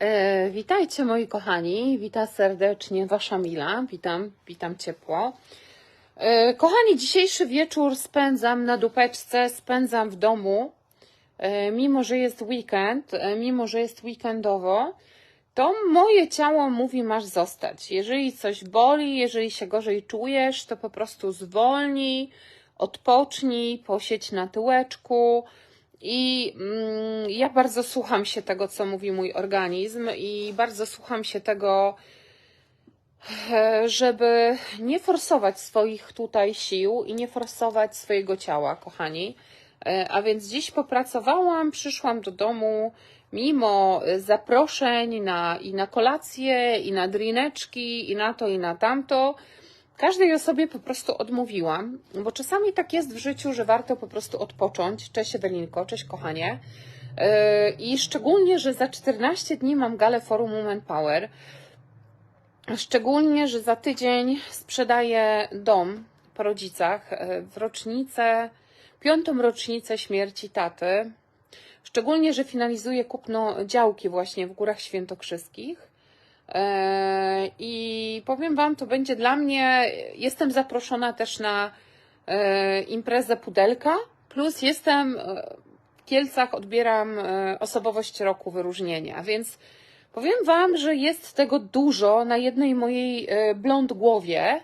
E, witajcie moi kochani, witam serdecznie Wasza Mila, witam, witam ciepło. E, kochani, dzisiejszy wieczór spędzam na dupeczce, spędzam w domu, e, mimo że jest weekend, mimo że jest weekendowo, to moje ciało mówi masz zostać. Jeżeli coś boli, jeżeli się gorzej czujesz, to po prostu zwolnij, odpocznij, posiedź na tyłeczku, i mm, ja bardzo słucham się tego, co mówi mój organizm, i bardzo słucham się tego, e, żeby nie forsować swoich tutaj sił i nie forsować swojego ciała, kochani. E, A więc dziś popracowałam, przyszłam do domu mimo zaproszeń na, i na kolację, i na drineczki, i na to, i na tamto. Każdej osobie po prostu odmówiłam, bo czasami tak jest w życiu, że warto po prostu odpocząć. Cześć Ewelinko, cześć kochanie. Yy, I szczególnie, że za 14 dni mam galę Forum Woman Power. Szczególnie, że za tydzień sprzedaję dom po rodzicach yy, w rocznicę, piątą rocznicę śmierci taty. Szczególnie, że finalizuję kupno działki właśnie w Górach Świętokrzyskich. E, I powiem Wam, to będzie dla mnie. Jestem zaproszona też na e, imprezę Pudelka, plus jestem e, w Kielcach, odbieram osobowość roku wyróżnienia, więc powiem Wam, że jest tego dużo na jednej mojej blond głowie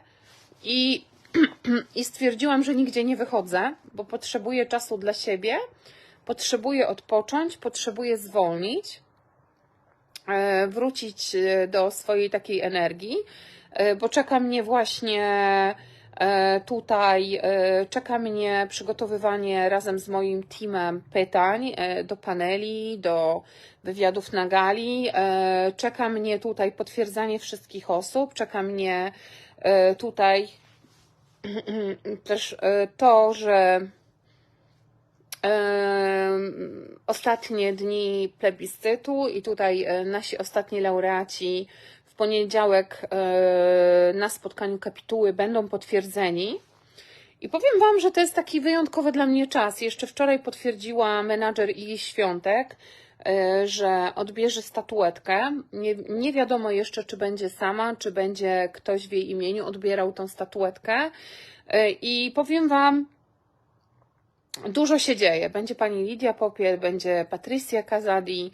i, i stwierdziłam, że nigdzie nie wychodzę, bo potrzebuję czasu dla siebie, potrzebuję odpocząć, potrzebuję zwolnić wrócić e, do swojej takiej energii, e, bo czeka mnie właśnie tutaj, czeka mnie przygotowywanie razem z moim teamem pytań do paneli, do wywiadów na gali, czeka mnie tutaj potwierdzanie wszystkich osób, czeka mnie tutaj też to, że ostatnie dni plebiscytu i tutaj e, nasi ostatni laureaci w poniedziałek e, na spotkaniu kapituły będą potwierdzeni. I powiem Wam, że to jest taki wyjątkowy dla mnie czas. Jeszcze wczoraj potwierdziła menadżer i Świątek, e, że odbierze statuetkę. Nie, nie wiadomo jeszcze, czy będzie sama, czy będzie ktoś w jej imieniu odbierał tą statuetkę. I powiem Wam, Dużo się dzieje. Będzie pani Lidia Popiel, będzie Patricia Kazadi,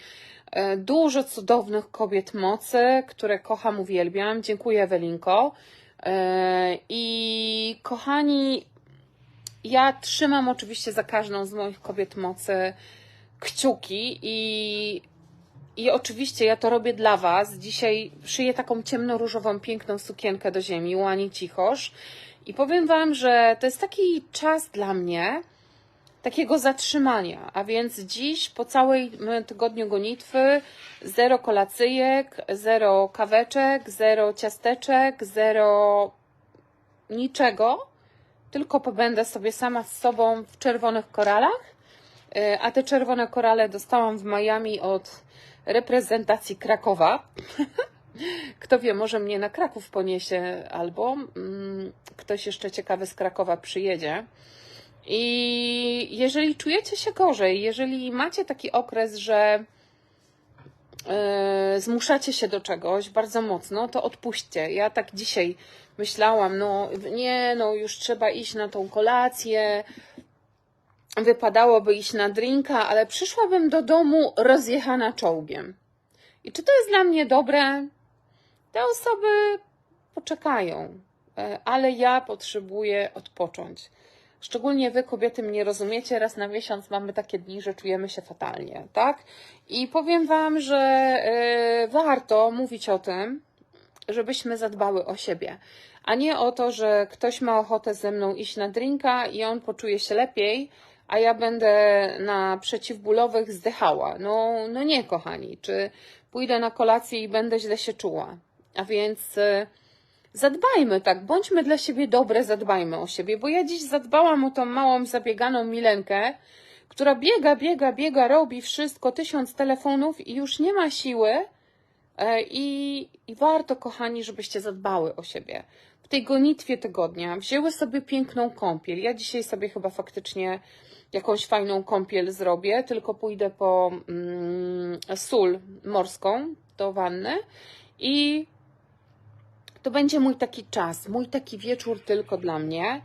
e, dużo cudownych kobiet mocy, które kocham, uwielbiam. Dziękuję Ewelinko. E, I kochani, ja trzymam oczywiście za każdą z moich kobiet mocy kciuki i, i oczywiście ja to robię dla Was. Dzisiaj szyję taką ciemno-różową, piękną sukienkę do ziemi, łani cichosz. I powiem Wam, że to jest taki czas dla mnie, takiego zatrzymania. A więc dziś po całej tygodniu gonitwy zero kolacyjek, zero kaweczek, zero ciasteczek, zero niczego, tylko pobędę sobie sama z sobą w czerwonych koralach. E, a te czerwone korale dostałam w Miami od reprezentacji Krakowa. Kto wie, może mnie na Kraków poniesie, albo mm, ktoś jeszcze ciekawy z Krakowa przyjedzie. I jeżeli czujecie się gorzej, jeżeli macie taki okres, że yy, zmuszacie się do czegoś bardzo mocno, to odpuśćcie. Ja tak dzisiaj myślałam, no nie, no już trzeba iść na tą kolację, wypadałoby iść na drinka, ale przyszłabym do domu rozjechana czołgiem. I czy to jest dla mnie dobre? Te osoby poczekają, e, ale ja potrzebuję odpocząć. Szczególnie wy, kobiety, mnie rozumiecie. Raz na miesiąc mamy takie dni, że czujemy się fatalnie, tak? I powiem wam, że yy, warto mówić o tym, żebyśmy zadbały o siebie, a nie o to, że ktoś ma ochotę ze mną iść na drinka i on poczuje się lepiej, a ja będę na przeciwbólowych zdychała. No, no nie, kochani. Czy pójdę na kolację i będę źle się czuła? A więc. Yy, zadbajmy tak, bądźmy dla siebie dobre, zadbajmy o siebie, bo ja dziś zadbałam o tą małą, zabieganą Milenkę, która biega, biega, biega, robi wszystko, tysiąc telefonów i już nie ma siły e, i, i warto, kochani, żebyście zadbały o siebie. W tej gonitwie tygodnia wzięły sobie piękną kąpiel. Ja dzisiaj sobie chyba faktycznie jakąś fajną kąpiel zrobię, tylko pójdę po mm, sól morską, do wanny i to będzie mój taki czas, mój taki wieczór tylko dla mnie.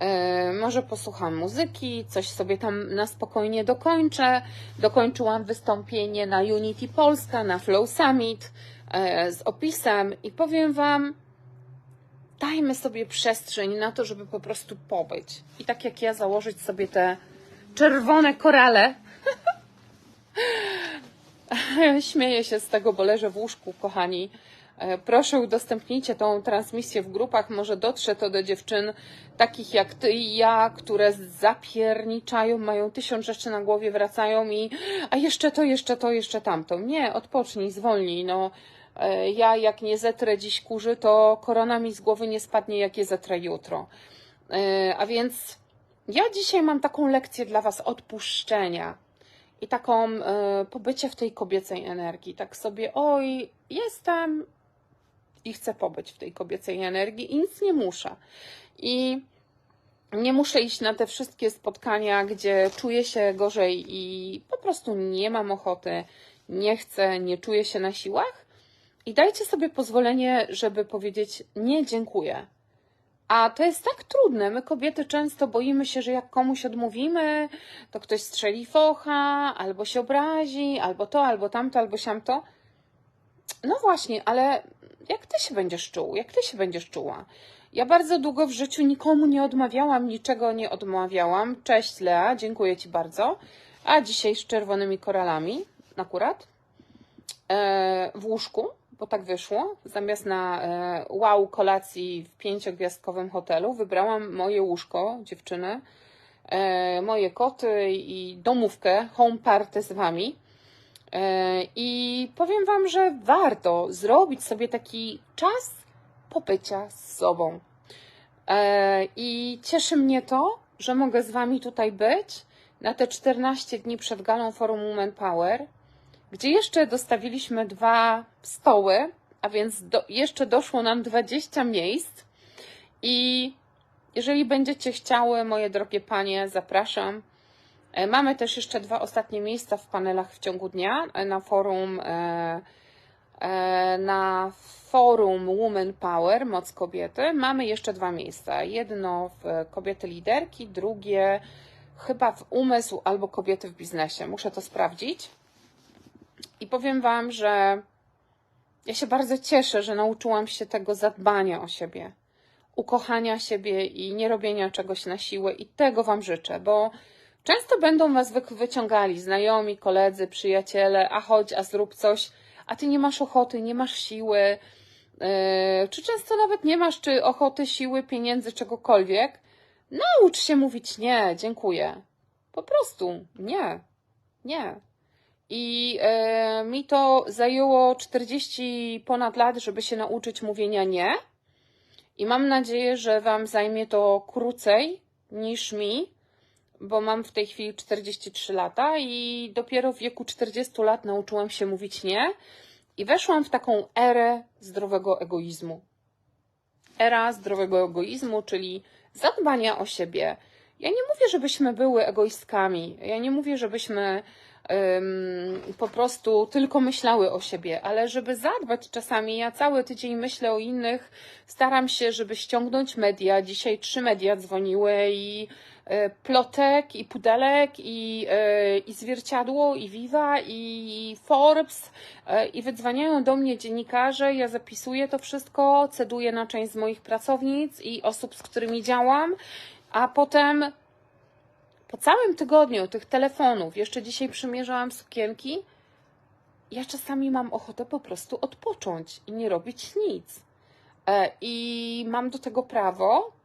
E, może posłucham muzyki, coś sobie tam na spokojnie dokończę. Dokończyłam wystąpienie na Unity Polska, na Flow Summit e, z opisem i powiem Wam, dajmy sobie przestrzeń na to, żeby po prostu pobyć. I tak jak ja założyć sobie te czerwone korale. Śmieję się z tego, bo leżę w łóżku, kochani. E, proszę udostępnijcie tą transmisję w grupach, może dotrze to do dziewczyn takich jak ty i ja, które zapierniczają, mają tysiąc rzeczy na głowie, wracają i a jeszcze to, jeszcze to, jeszcze tamto. Nie, odpocznij, zwolnij, no. E, ja jak nie zetrę dziś kurzy, to korona mi z głowy nie spadnie, jak je zetrę jutro. E, a więc ja dzisiaj mam taką lekcję dla Was odpuszczenia i taką pobycie w tej kobiecej energii. Tak sobie, oj, jestem, i chcę pobyć w tej kobiecej energii i nic nie muszę. I nie muszę iść na te wszystkie spotkania, gdzie czuję się gorzej i po prostu nie mam ochoty, nie chcę, nie czuję się na siłach. I dajcie sobie pozwolenie, żeby powiedzieć nie, dziękuję. A to jest tak trudne. My kobiety często boimy się, że jak komuś odmówimy, to ktoś strzeli focha, albo się obrazi, albo to, albo tamto, albo siamto. No właśnie, ale jak ty się będziesz czuł? Jak ty się będziesz czuła? Ja bardzo długo w życiu nikomu nie odmawiałam, niczego nie odmawiałam. Cześć Lea, dziękuję Ci bardzo. A dzisiaj z czerwonymi koralami, akurat, e, w łóżku, bo tak wyszło. Zamiast na e, wow kolacji w pięciogwiazdkowym hotelu wybrałam moje łóżko, dziewczyny, e, moje koty i domówkę, home party z Wami. E, I powiem Wam, że warto zrobić sobie taki czas pobycia z sobą. E, I cieszy mnie to, że mogę z Wami tutaj być na te 14 dni przed galą Forum Women Power, gdzie jeszcze dostawiliśmy dwa stoły, a więc do, jeszcze doszło nam 20 miejsc. I jeżeli będziecie chciały, moje drogie panie, zapraszam. E, mamy też jeszcze dwa ostatnie miejsca w panelach w ciągu dnia e, na forum e, na forum Woman Power, Moc Kobiety. Mamy jeszcze dwa miejsca. Jedno w Kobiety Liderki, drugie chyba w Umysł albo Kobiety w Biznesie. Muszę to sprawdzić. I powiem Wam, że ja się bardzo cieszę, że nauczyłam się tego zadbania o siebie, ukochania siebie i nie robienia czegoś na siłę. I tego Wam życzę, bo Często będą was wyciągali znajomi, koledzy, przyjaciele, a chodź, a zrób coś, a ty nie masz ochoty, nie masz siły, yy, czy często nawet nie masz czy ochoty, siły, pieniędzy, czegokolwiek. Naucz się mówić nie, dziękuję. Po prostu nie, nie. I yy, mi to zajęło 40 ponad lat, żeby się nauczyć mówienia nie. I mam nadzieję, że Wam zajmie to krócej niż mi, bo mam w tej chwili 43 lata i dopiero w wieku 40 lat nauczyłam się mówić nie i weszłam w taką erę zdrowego egoizmu. Era zdrowego egoizmu, czyli zadbania o siebie. Ja nie mówię, żebyśmy były egoistkami. Ja nie mówię, żebyśmy po prostu tylko myślały o siebie, ale żeby zadbać czasami, ja cały tydzień myślę o innych, staram się, żeby ściągnąć media. Dzisiaj trzy media dzwoniły i plotek i pudelek i, e, i zwierciadło i Viva i Forbes e, i wydzwaniają do mnie dziennikarze, ja zapisuję to wszystko, ceduję na część z moich pracownic i osób, z którymi działam, a potem po całym tygodniu tych telefonów, jeszcze dzisiaj przymierzałam sukienki, ja czasami mam ochotę po prostu odpocząć i nie robić nic. I mam do tego prawo,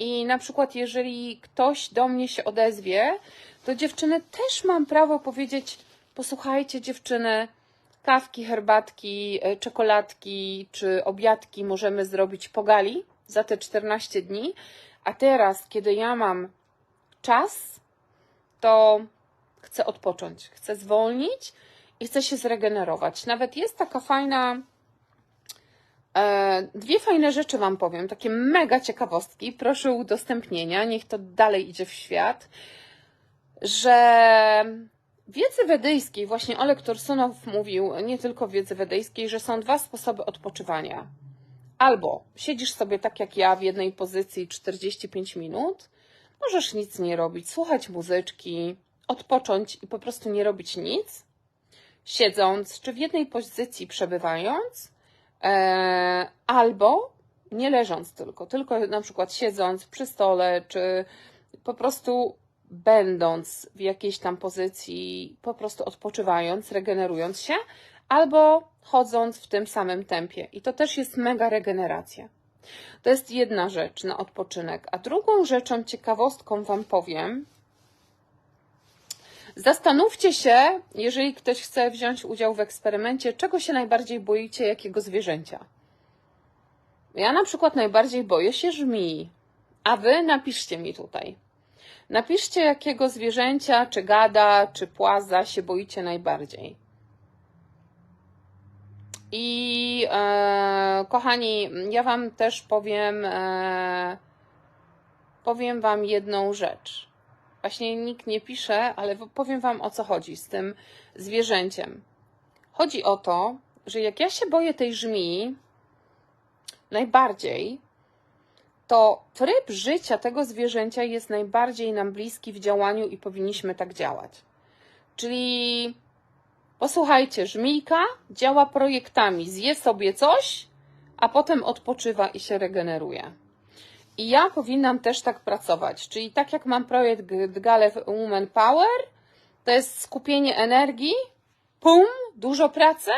i na przykład, jeżeli ktoś do mnie się odezwie, to dziewczyny też mam prawo powiedzieć: Posłuchajcie, dziewczyny, kawki, herbatki, e, czekoladki czy obiadki możemy zrobić po gali za te 14 dni. A teraz, kiedy ja mam czas, to chcę odpocząć, chcę zwolnić i chcę się zregenerować. Nawet jest taka fajna dwie fajne rzeczy Wam powiem, takie mega ciekawostki. Proszę udostępnienia, niech to dalej idzie w świat. Że wiedzy wedyjskiej, właśnie Oleg Tursunow mówił, nie tylko wiedzy wedyjskiej, że są dwa sposoby odpoczywania. Albo siedzisz sobie tak jak ja w jednej pozycji 45 minut, możesz nic nie robić, słuchać muzyczki, odpocząć i po prostu nie robić nic, siedząc czy w jednej pozycji przebywając, e, albo nie leżąc tylko, tylko na przykład siedząc przy stole, czy po prostu będąc w jakiejś tam pozycji, po prostu odpoczywając, regenerując się, albo chodząc w tym samym tempie. I to też jest mega regeneracja. To jest jedna rzecz na odpoczynek. A drugą rzeczą, ciekawostką Wam powiem, Zastanówcie się, jeżeli ktoś chce wziąć udział w eksperymencie, czego się najbardziej boicie, jakiego zwierzęcia. Ja na przykład najbardziej boję się żmii, a wy napiszcie mi tutaj. Napiszcie, jakiego zwierzęcia, czy gada, czy płaza się boicie najbardziej. I e, kochani, ja Wam też powiem, e, powiem Wam jedną rzecz. Właśnie nikt nie pisze, ale powiem Wam o co chodzi z tym zwierzęciem. Chodzi o to, że jak ja się boję tej żmii najbardziej, to tryb życia tego zwierzęcia jest najbardziej nam bliski w działaniu i powinniśmy tak działać. Czyli posłuchajcie, żmijka działa projektami, zje sobie coś, a potem odpoczywa i się regeneruje. I ja powinnam też tak pracować. Czyli tak jak mam projekt Gale Woman Power, to jest skupienie energii, pum, dużo pracy,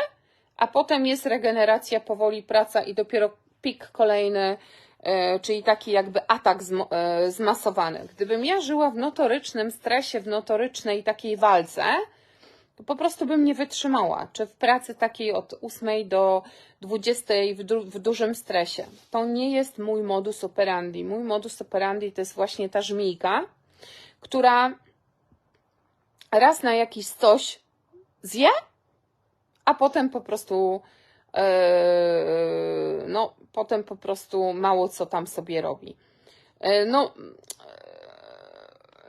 a potem jest regeneracja, powoli praca i dopiero pik kolejny, e, czyli taki jakby atak e, zmasowany. Gdybym ja żyła w notorycznym stresie, w notorycznej takiej walce, to po prostu bym nie wytrzymała. Czy w pracy takiej od 8 do 20 w, du w dużym stresie. To nie jest mój modus operandi. Mój modus operandi to jest właśnie ta żmijka, która raz na jakiś coś zje, a potem po prostu yy, no, potem po prostu mało co tam sobie robi. Yy, no,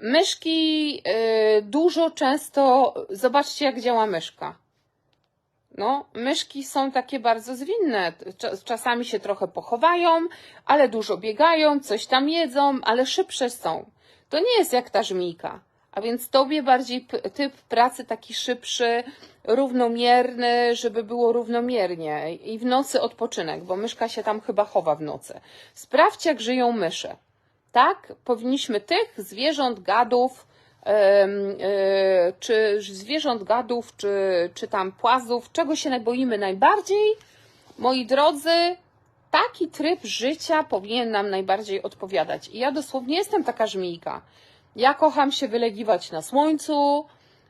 Myszki y, dużo często, zobaczcie jak działa myszka. No, myszki są takie bardzo zwinne. Czasami się trochę pochowają, ale dużo biegają, coś tam jedzą, ale szybsze są. To nie jest jak ta żmijka. A więc tobie bardziej typ pracy taki szybszy, równomierny, żeby było równomiernie. I w nocy odpoczynek, bo myszka się tam chyba chowa w nocy. Sprawdź, jak żyją mysze tak, powinniśmy tych zwierząt, gadów, e, czy zwierząt, gadów, czy, czy tam płazów, czego się boimy najbardziej, moi drodzy, taki tryb życia powinien nam najbardziej odpowiadać. I ja dosłownie jestem taka żmijka. Ja kocham się wylegiwać na słońcu,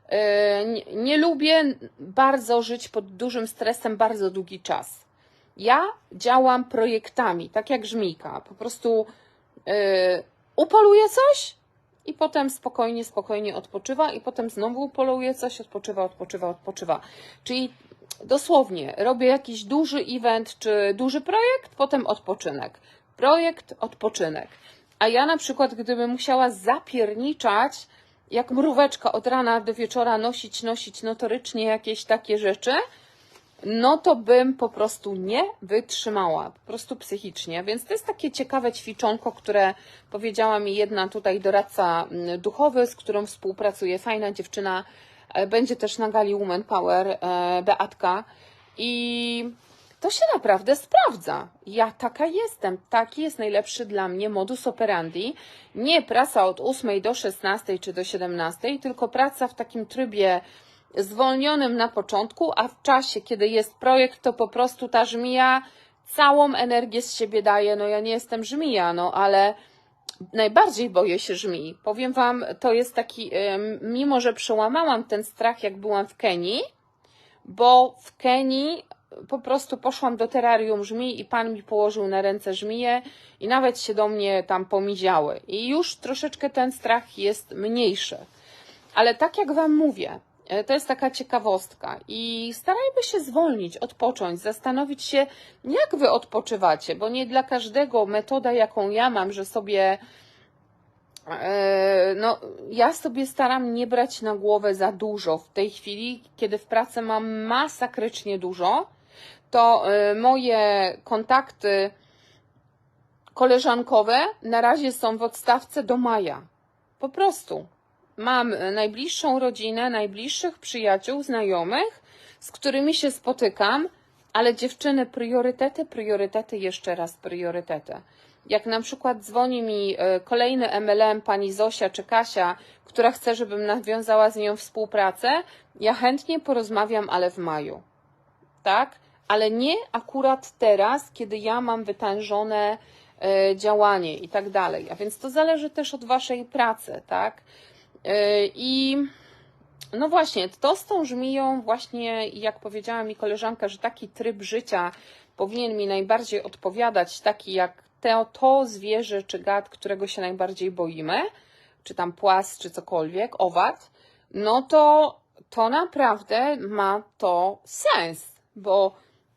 e, nie, nie lubię bardzo żyć pod dużym stresem bardzo długi czas. Ja działam projektami, tak jak żmijka. Po prostu Y, upoluje coś i potem spokojnie, spokojnie odpoczywa i potem znowu upoluje coś, odpoczywa, odpoczywa, odpoczywa. Czyli dosłownie robię jakiś duży event czy duży projekt, potem odpoczynek. Projekt, odpoczynek. A ja na przykład, gdybym musiała zapierniczać, jak mróweczka od rana do wieczora nosić, nosić notorycznie jakieś takie rzeczy, no to bym po prostu nie wytrzymała, po prostu psychicznie. Więc to jest takie ciekawe ćwiczonko, które powiedziała mi jedna tutaj doradca mm, duchowy, z którą współpracuję, fajna dziewczyna, e, będzie też na gali Woman Power, e, Beatka i to się naprawdę sprawdza. Ja taka jestem, taki jest najlepszy dla mnie modus operandi. Nie praca od 8 do 16 czy do 17, tylko praca w takim trybie zwolnionym na początku, a w czasie, kiedy jest projekt, to po prostu ta żmija całą energię z siebie daje. No ja nie jestem żmija, no ale najbardziej boję się żmii. Powiem Wam, to jest taki, mimo że przełamałam ten strach, jak byłam w Kenii, bo w Kenii po prostu poszłam do terrarium żmii i pan mi położył na ręce żmije i nawet się do mnie tam pomiziały. I już troszeczkę ten strach jest mniejszy. Ale tak jak Wam mówię, to jest taka ciekawostka i starajmy się zwolnić, odpocząć, zastanowić się, jak wy odpoczywacie, bo nie dla każdego metoda, jaką ja mam, że sobie E, no, ja sobie staram nie brać na głowę za dużo. W tej chwili, kiedy w pracy mam masakrycznie dużo, to e, moje kontakty koleżankowe na razie są w odstawce do maja. Po prostu. Mam najbliższą rodzinę, najbliższych przyjaciół, znajomych, z którymi się spotykam, ale dziewczyny, priorytety, priorytety, jeszcze raz priorytety. Jak na przykład dzwoni mi e, kolejny MLM, pani Zosia czy Kasia, która chce, żebym nawiązała z nią współpracę, ja chętnie porozmawiam, ale w maju. Tak? Ale nie akurat teraz, kiedy ja mam wytężone e, działanie i tak dalej. A więc to zależy też od waszej pracy, tak? E, I no właśnie, to z tą żmiją właśnie, jak powiedziała mi koleżanka, że taki tryb życia powinien mi najbardziej odpowiadać, taki jak to, to zwierzę czy gad, którego się najbardziej boimy, czy tam płas, czy cokolwiek, owad, no to to naprawdę ma to sens, bo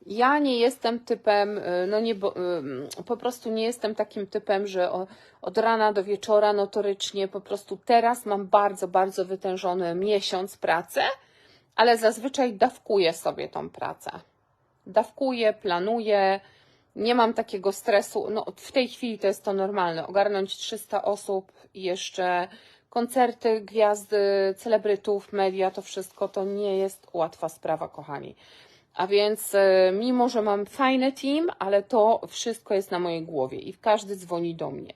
ja nie jestem typem, y, no nie, y, po prostu nie jestem takim typem, że od rana do wieczora notorycznie, po prostu teraz mam bardzo, bardzo wytężony miesiąc pracy, ale zazwyczaj dawkuję sobie tą pracę. Dawkuję, planuję, nie mam takiego stresu. No, w tej chwili to jest to normalne. Ogarnąć 300 osób i jeszcze koncerty, gwiazdy, celebrytów, media, to wszystko to nie jest łatwa sprawa, kochani. A więc e, mimo, że mam fajny team, ale to wszystko jest na mojej głowie i każdy dzwoni do mnie.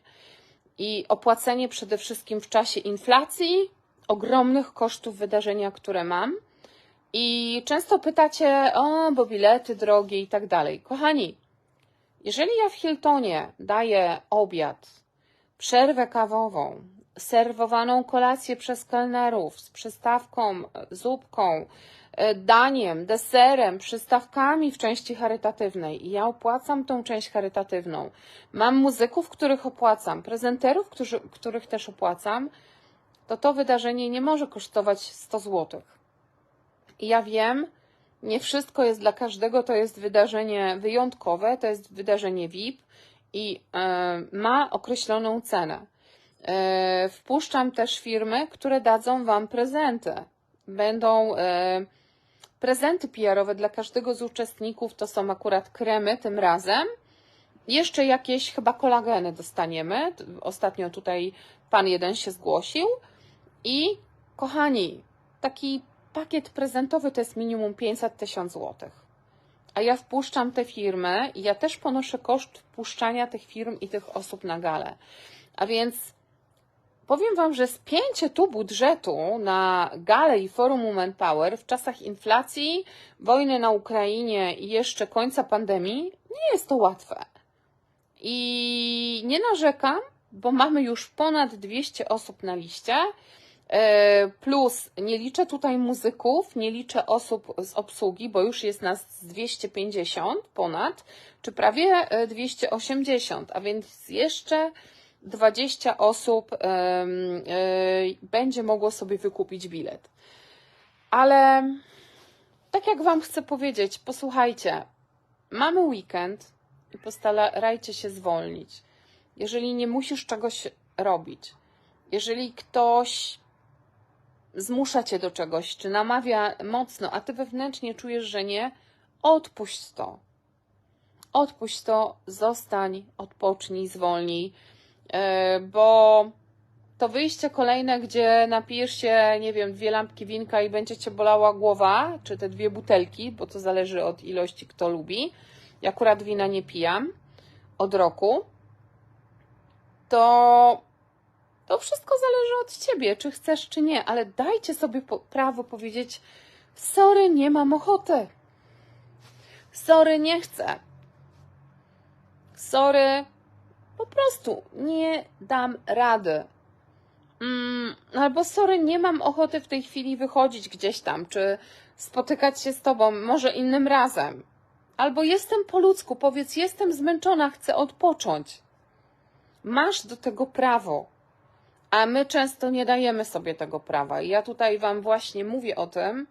I opłacenie przede wszystkim w czasie inflacji, ogromnych kosztów wydarzenia, które mam. I często pytacie, o, bo bilety drogie i tak dalej. Kochani, jeżeli ja w Hiltonie daję obiad, przerwę kawową, serwowaną kolację przez kelnerów z przystawką, zupką, e, daniem, deserem, przystawkami w części charytatywnej i ja opłacam tą część charytatywną. Mam muzyków, których opłacam, prezenterów, którzy, których też opłacam, to to wydarzenie nie może kosztować 100 zł. I ja wiem, nie wszystko jest dla każdego, to jest wydarzenie wyjątkowe, to jest wydarzenie VIP i e, ma określoną cenę. E, wpuszczam też firmy, które dadzą Wam prezenty. Będą e, prezenty PR-owe dla każdego z uczestników, to są akurat kremy tym razem. Jeszcze jakieś chyba kolageny dostaniemy. Ostatnio tutaj pan jeden się zgłosił. I kochani, taki pakiet prezentowy to jest minimum 500 tysiąc złotych. A ja wpuszczam te firmy i ja też ponoszę koszt wpuszczania tych firm i tych osób na galę. A więc powiem Wam, że spięcie tu budżetu na galę i forum Women Power w czasach inflacji, wojny na Ukrainie i jeszcze końca pandemii nie jest to łatwe. I nie narzekam, bo mamy już ponad 200 osób na liście E, plus nie liczę tutaj muzyków, nie liczę osób z obsługi, bo już jest nas 250 ponad, czy prawie 280, e, a więc jeszcze 20 osób e, będzie mogło sobie wykupić bilet. Ale tak jak Wam chcę powiedzieć, posłuchajcie, mamy weekend i postarajcie się zwolnić. Jeżeli nie musisz czegoś robić, jeżeli ktoś zmusza cię do czegoś, czy namawia mocno, a ty wewnętrznie czujesz, że nie, odpuść to. Odpuść to, zostań, odpocznij, zwolnij, bo to wyjście kolejne, gdzie napijesz się, nie wiem, dwie lampki winka i będzie cię bolała głowa, czy te dwie butelki, bo to zależy od ilości, kto lubi. Ja akurat wina nie pijam od roku. To to wszystko zależy od ciebie, czy chcesz, czy nie, ale dajcie sobie prawo powiedzieć: Sorry, nie mam ochoty. Sorry, nie chcę. Sorry, prostu nie dam rady. Mm, albo sorry, nie mam ochoty w tej chwili wychodzić gdzieś tam, czy spotykać się z tobą, może innym razem. Albo jestem po ludzku, powiedz, jestem zmęczona, chcę odpocząć. Masz do tego prawo. A my często nie dajemy sobie tego prawa. I ja tutaj Wam właśnie mówię o tym,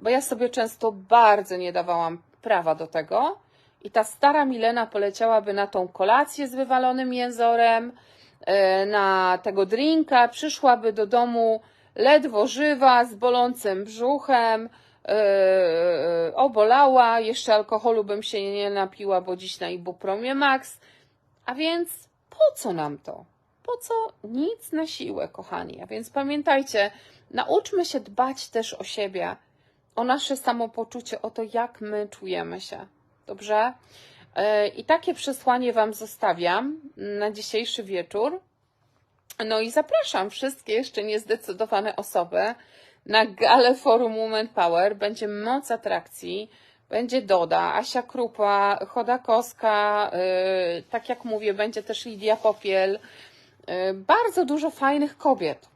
bo ja sobie często bardzo nie dawałam prawa do tego. I ta stara Milena poleciałaby na tą kolację z wywalonym jęzorem, e, na tego drinka, przyszłaby do domu ledwo żywa, z bolącym brzuchem, e, obolała, jeszcze alkoholu bym się nie napiła, bo dziś na ibupromie max. A więc po co nam to? Po co nic na siłę, kochani? A więc pamiętajcie, nauczmy się dbać też o siebie, o nasze samopoczucie, o to, jak my czujemy się. Dobrze? E, I takie przesłanie Wam zostawiam na dzisiejszy wieczór. No i zapraszam wszystkie jeszcze niezdecydowane osoby na galę Forum Woman Power. Będzie moc atrakcji, będzie Doda, Asia Krupa, Chodakowska, yy, tak jak mówię, będzie też Lidia Popiel. Yy, bardzo dużo fajnych kobiet.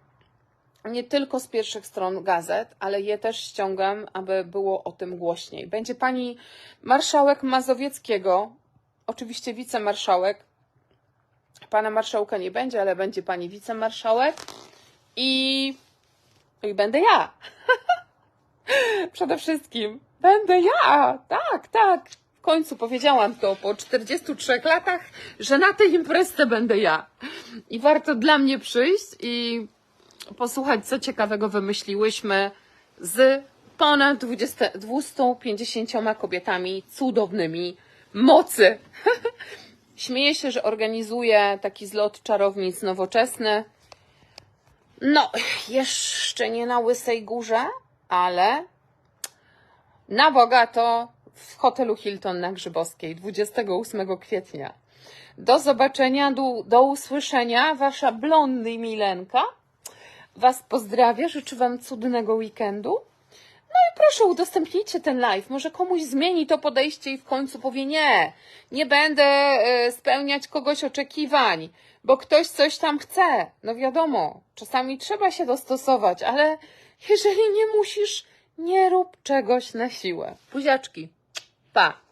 Nie tylko z pierwszych stron gazet, ale je też ściągam, aby było o tym głośniej. Będzie pani marszałek Mazowieckiego, oczywiście wicemarszałek, Pana marszałka nie będzie, ale będzie pani wicemarszałek i, i będę ja. Przede wszystkim będę ja. Tak, tak. W końcu powiedziałam to po 43 latach, że na tej imprezie będę ja. I warto dla mnie przyjść i posłuchać, co ciekawego wymyśliłyśmy z ponad 20, 250 kobietami cudownymi mocy. Śmieję się, że organizuję taki zlot czarownic nowoczesny. No, jeszcze nie na Łysej Górze, ale na bogato w hotelu Hilton na Grzybowskiej 28 kwietnia. Do zobaczenia, do, do usłyszenia. Wasza blondy Milenka. Was pozdrawia, życzę Wam cudnego weekendu. No i proszę, udostępnijcie ten live. Może komuś zmieni to podejście i w końcu powie nie, nie będę e, spełniać kogoś oczekiwań, bo ktoś coś tam chce. No wiadomo, czasami trzeba się dostosować, ale jeżeli nie musisz, nie rób czegoś na siłę. Buziaczki. Pa.